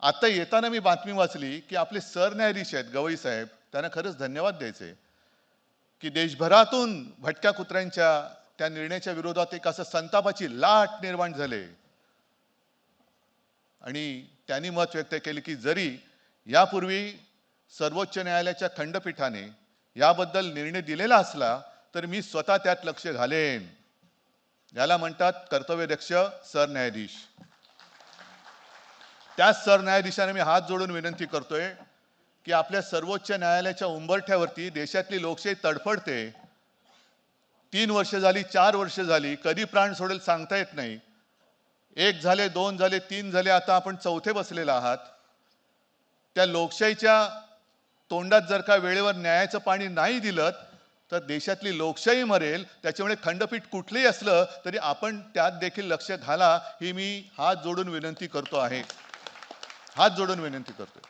आता येताना मी बातमी वाचली की आपले सरन्यायाधीश आहेत गवई साहेब. त्यांना खरंच धन्यवाद द्यायचे. की देशभरातून भटक्या कुत्र्यांच्या त्या निर्णयाच्या विरोधात एक असं संतापाची लाट निर्माण झाले. आणि त्यांनी मत व्यक्त केले की जरी यापूर्वी सर्वोच्च न्यायालयाच्या खंडपीठाने याबद्दल निर्णय दिलेला असला तर मी स्वतः त्यात लक्ष घालेन. याला म्हणतात कर्तव्यदक्ष सरन्यायाधीश. त्याच सरन्यायाधीशाने मी हात जोडून विनंती करतोय की आपल्या सर्वोच्च न्यायालयाच्या उंबरठ्यावरती देशातली लोकशाही तडफडते. तीन वर्ष झाली चार वर्ष झाली कधी प्राण सोडेल सांगता येत नाही. एक झाले दोन झाले तीन झाले आता आपण चौथे बसलेला आहात. त्या लोकशाहीच्या तोंडात जर का वेळेवर न्यायाचं पाणी नाही दिलं तर देशातली लोकशाही मरेल त्याच्यामुळे खंडपीठ कुठलंही असलं तरी आपण त्यात देखील लक्ष घाला ही मी हात जोडून विनंती करतो आहे. हात जोडून विनंती करतोय.